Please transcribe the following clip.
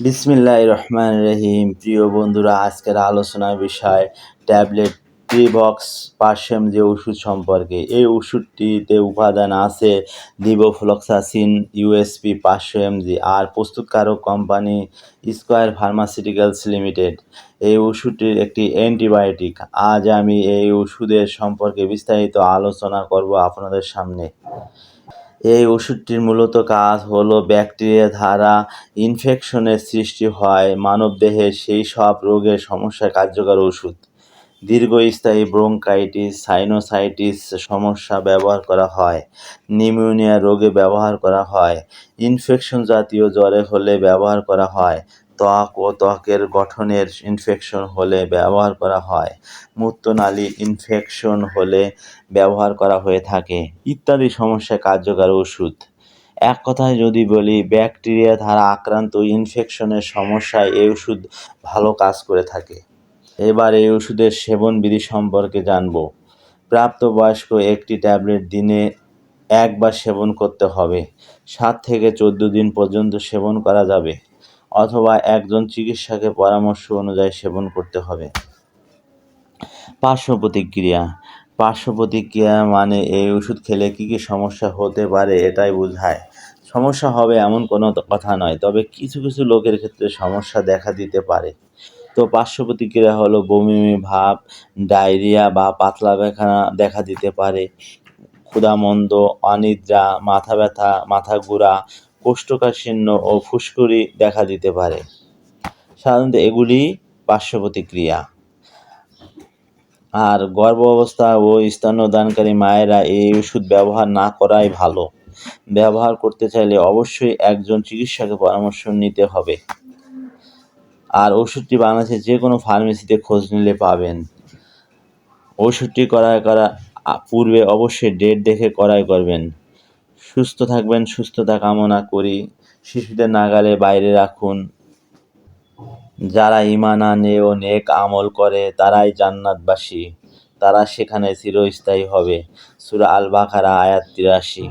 বিসমিল্লাহ রহমান রহিম। প্রিয় বন্ধুরা, আজকের আলোচনার বিষয় ট্যাবলেট ট্রিবক্স পার্সেম যে ওষুধ সম্পর্কে। এই ওষুধটিতে উপাদান আছে লিবোফ্লক্সাসিন ইউএসপি পাঁচশো এমজি আর প্রস্তুতকারক কোম্পানি স্কোয়ার ফার্মাসিউটিক্যালস লিমিটেড এই ওষুধটির একটি অ্যান্টিবায়োটিক। আজ আমি এই ওষুধের সম্পর্কে বিস্তারিত আলোচনা করব আপনাদের সামনে। এই ওষুধটির মূলত কাজ হলো ব্যাকটেরিয়া দ্বারা ইনফেকশনের সৃষ্টি হয় মানবদেহে সেই সব রোগের সমস্যা কার্যকর ওষুধ। দীর্ঘস্থায়ী ব্রোঙ্কাইটিস, সাইনোসাইটিস সমস্যা ব্যবহার করা হয়, নিউমোনিয়া রোগে ব্যবহার করা হয়, ইনফেকশন জাতীয় জ্বরে হলে ব্যবহার করা হয় ত্বক ও ত্বকের গঠনের ইনফেকশন হলে ব্যবহার করা হয়। মূত্রনালী ইনফেকশন হলে ব্যবহার করা হয়ে থাকে। ইত্যাদি সমস্যা কার্যকর ওষুধ। এক কথায় যদি বলি, ব্যাকটেরিয়া দ্বারা আক্রান্ত ইনফেকশনের সমস্যায় এই ওষুধ ভালো কাজ করে থাকে। এবার এই ওষুধের সেবন বিধি সম্পর্কে জানব। প্রাপ্তবয়স্ক একটি ট্যাবলেট দিনে একবার সেবন করতে হবে। সাত থেকে চোদ্দ দিন পর্যন্ত সেবন করা যাবে। অথবা একজন চিকিৎসকের পরামর্শ অনুযায়ী সেবন করতে হবে। পার্শ্ব প্রতিক্রিয়া পার্শ্ব প্রতিক্রিয়া মানে এই ওষুধ খেলে কী কী সমস্যা হতে পারে এটাই বোঝায়। সমস্যা হবে এমন কোনো কথা নয়, তবে কিছু কিছু লোকের ক্ষেত্রে সমস্যা দেখা দিতে পারে। তো পার্শ্ব প্রতিক্রিয়া হলো বমি, ভাব, ডায়রিয়া বা পাতলা পায়খানা দেখা দিতে পারে। ক্ষুধামন্দ, অনিদ্রা, মাথা ব্যথা, মাথা ঘোরা কোষ্ঠকাঠিন্য ও ফুসকুড়ি দেখা দিতে পারে। সাধারণত এগুলি পার্শ্ব প্রতিক্রিয়া আর গর্ভ অবস্থা ও স্তন্যদানকারী মায়েরা এই ওষুধ ব্যবহার না করাই ভালো। ব্যবহার করতে চাইলে অবশ্যই একজন চিকিৎসকের পরামর্শ নিতে হবে। আর ওষুধটি বাংলাদেশের যে কোনো ফার্মেসিতে খোঁজ নিলে পাবেন। ওষুধটি ক্রয় করা পূর্বে অবশ্যই ডেট দেখে ক্রয় করবেন। সুস্থ থাকবেন, সুস্থতা কামনা করি। শিশুদের নাগালে বাইরে রাখুন। যারা ইমান আনে ও নেক আমল করে, তারাই জান্নাতবাসী। তারা সেখানে চিরস্থায়ী হবে। সুরা আল বাখারা আয়াত তিরাশি।